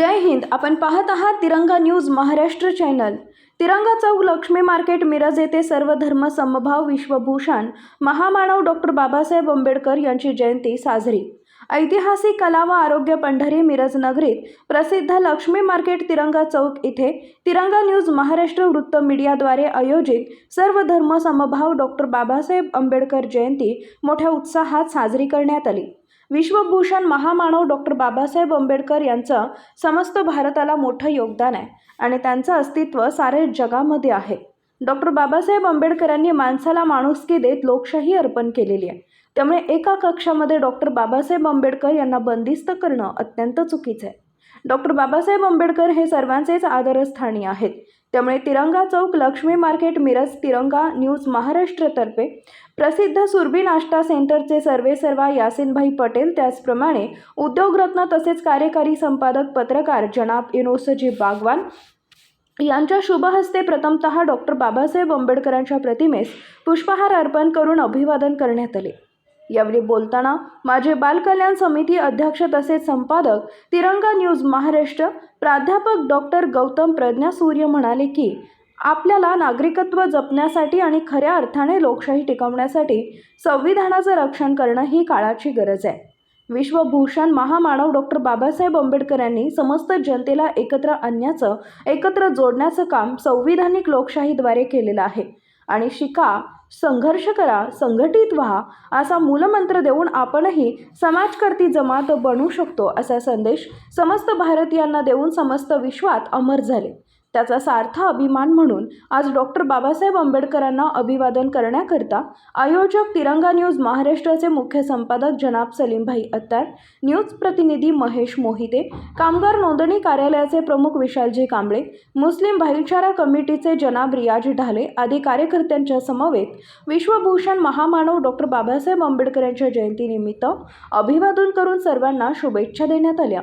जय हिंद. आपण पाहत आहात तिरंगा न्यूज महाराष्ट्र चॅनल. तिरंगा चौक लक्ष्मी मार्केट मिरज येथे सर्व धर्म समभाव विश्वभूषण महामानव डॉक्टर बाबासाहेब आंबेडकर यांची जयंती साजरी. ऐतिहासिक कला व आरोग्य पंढरी मिरज नगरीत प्रसिद्ध लक्ष्मी मार्केट तिरंगा चौक इथे तिरंगा न्यूज महाराष्ट्र वृत्त मीडियाद्वारे आयोजित सर्व धर्म समभाव डॉक्टर बाबासाहेब आंबेडकर जयंती मोठ्या उत्साहात साजरी करण्यात आली. विश्वभूषण महामानव डॉक्टर बाबासाहेब आंबेडकर यांचं समस्त भारताला मोठं योगदान आहे आणि त्यांचं अस्तित्व सारे जगामध्ये आहे. डॉक्टर बाबासाहेब आंबेडकरांनी माणसाला माणुसकी देत लोकशाही अर्पण केलेली आहे. त्यामुळे एका कक्षामध्ये डॉक्टर बाबासाहेब आंबेडकर यांना बंदिस्त करणं अत्यंत चुकीचं आहे. डॉक्टर बाबासाहेब आंबेडकर हे सर्वांचेच आदरस्थानी आहेत. त्यामुळे तिरंगा चौक लक्ष्मी मार्केट मिरज तिरंगा न्यूज महाराष्ट्रतर्फे प्रसिद्ध सुरबी नाश्ता सेंटरचे सर्वे सर्वा यासिनभाई पटेल त्याचप्रमाणे उद्योगरत्न तसेच कार्यकारी संपादक पत्रकार जनाब इनोसजी बागवान यांच्या शुभहस्ते प्रथमतः डॉक्टर बाबासाहेब आंबेडकरांच्या प्रतिमेस पुष्पहार अर्पण करून अभिवादन करण्यात आले. यावेळी बोलताना माझे बालकल्याण समिती अध्यक्ष तसेच संपादक तिरंगा न्यूज महाराष्ट्र प्राध्यापक डॉक्टर गौतम प्रज्ञा सूर्य म्हणाले की आपल्याला नागरिकत्व जपण्यासाठी आणि खऱ्या अर्थाने लोकशाही टिकवण्यासाठी संविधानाचं रक्षण करणं ही काळाची गरज आहे. विश्वभूषण महामानव डॉक्टर बाबासाहेब आंबेडकर यांनी समस्त जनतेला एकत्र आणण्याचं एकत्र जोडण्याचं काम संविधानिक लोकशाहीद्वारे केलेलं आहे. आणि शिका संघर्ष करा संघटित व्हा असा मूलमंत्र देऊन आपणही समाजकर्ती जमात बनू शकतो असा संदेश समस्त भारतीयांना देऊन समस्त विश्वात अमर झाले. त्याचा सार्थ अभिमान म्हणून आज डॉक्टर बाबासाहेब आंबेडकरांना अभिवादन करण्याकरता आयोजक तिरंगा न्यूज महाराष्ट्राचे मुख्य संपादक जनाब सलीमभाई अत्तार न्यूज प्रतिनिधी महेश मोहिते कामगार नोंदणी कार्यालयाचे प्रमुख विशालजी कांबळे मुस्लिम भाईचारा कमिटीचे जनाब रियाज ढाले आदी कार्यकर्त्यांच्या समवेत विश्वभूषण महामानव डॉक्टर बाबासाहेब आंबेडकर यांच्या जयंतीनिमित्त अभिवादन करून सर्वांना शुभेच्छा देण्यात आल्या.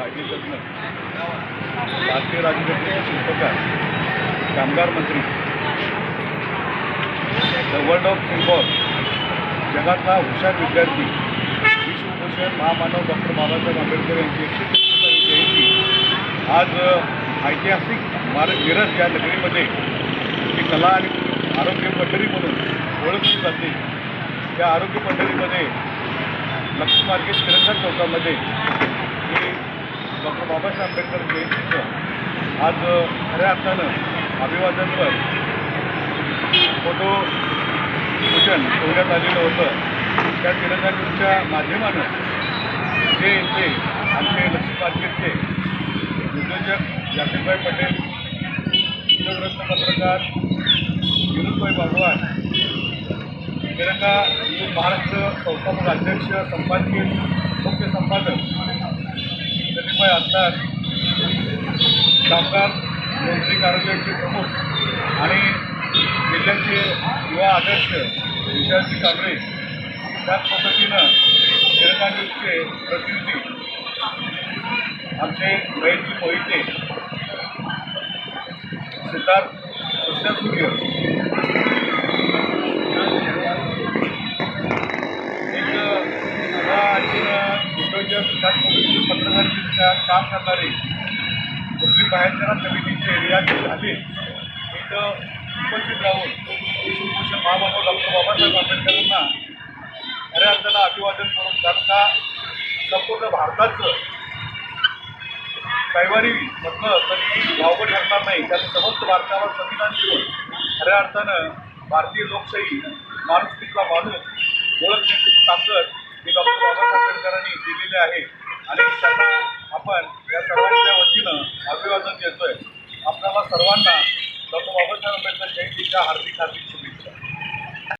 जागीरतज्ञ भारतीय राजघटनेचे शिल्पकार कामगार मंत्री द वर्ल्ड ऑफ फुटबॉल जगातला हुशार विद्यार्थी विश्वभूषण महामानव डॉक्टर बाबासाहेब आंबेडकर यांची एकशे जयंती. आज ऐतिहासिक मारक मिरज या नगरीमध्ये ही कला आणि आरोग्य पंढरी म्हणून ओळखली जाते. त्या आरोग्य पंढरीमध्ये लक्ष्मी मार्केट तिरंगा चौकामध्ये डॉक्टर बाबासाहेब आंबेडकर जयंतीचं आज खऱ्या अर्थानं अभिवादनपर फोटो भूषण ठेवण्यात आलेलं होतं. त्या तिरंगा माध्यमानं जे इथे आमचे लक्ष्मी मार्केटचे उद्योजक यासिफभाई पटेल उद्योगरत्न पत्रकार विनोदभाई भगवान तिरंगा महाराष्ट्र संस्थापक अध्यक्ष संपादकीय मुख्य संपादक रुपये असतात. कामगार मंत्री कार्यालयाचे प्रमुख आणि जिल्ह्याचे युवा आदर्श विद्यार्थी कांबळे त्याच पद्धतीनं तिरंगा न्यूजचे प्रतिनिधी आमचे महेशजी मोहिते सिद्धार्थ कृष्णसूर्य काम करणारे मुस्लिम बाहेरच्या समितीचे रियाज झाले इथं उपस्थित राहून विश्वभूषण डॉक्टर बाबासाहेब आंबेडकरांना खऱ्या अर्थाला अभिवादन करून त्यांना संपूर्ण भारताचं कैवारी म्हटलं तरी वावगं ठरणार नाही. त्यात समस्त भारतावर संविधान देऊन खऱ्या अर्थानं भारतीय लोकशाही माणुसकीतला माणूस ओळखण्याची ताकद हे डॉक्टर बाबासाहेब आंबेडकरांनी दिलेली आहे. आणि त्यांना आपण या सर्वांच्या वतीनं अभिवादन देतोय आपल्याला सर्वांना डॉक्टर बाबासाहेब आंबेडकर जयंतीच्या हार्दिक हार्दिक